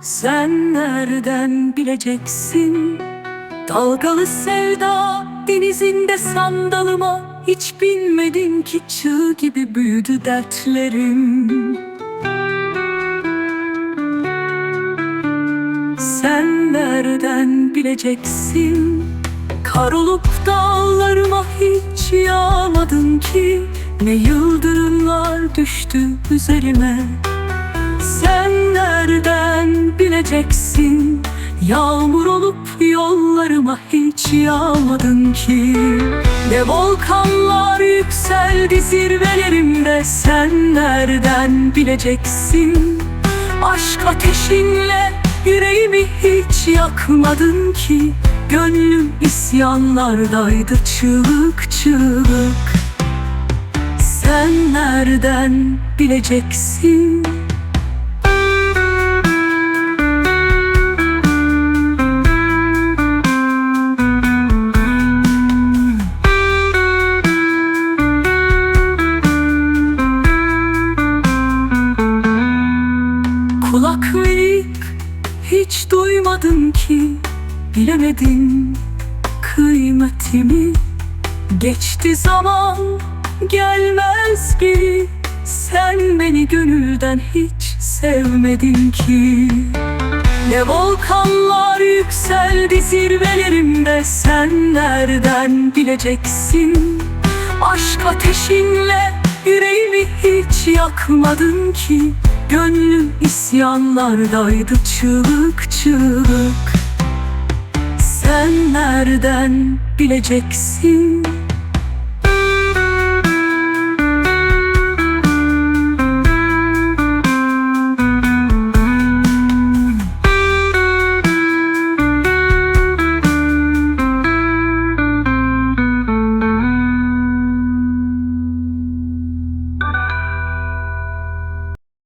Sen nereden bileceksin? Dalgalı sevda denizinde sandalıma Hiç bilmedin ki çığ gibi büyüdü dertlerim. Sen nereden bileceksin? Kar olup dağlarıma hiç yağmadın ki Ne yıldırımlar düştü üzerime Sen nereden bileceksin? Yağmur olup yollarıma hiç yağmadın ki. Ne volkanlar yükseldi zirvelerimde. Sen nereden bileceksin? Aşk ateşinle yüreğimi hiç yakmadın ki. Gönlüm isyanlardaydı çığlık çığlık. Sen nereden bileceksin Kulak verip hiç duymadın ki. Bilemedin kıymetimi. Geçti zaman gelmez geri Sen beni gönülden hiç sevmedin ki. Ne volkanlar yükseldi zirvelerimde. Sen nereden bileceksin? Aşk ateşinle yüreğimi yakmadın ki. Gönlüm isyanlardaydı çığlık çığlık. Sen nereden bileceksin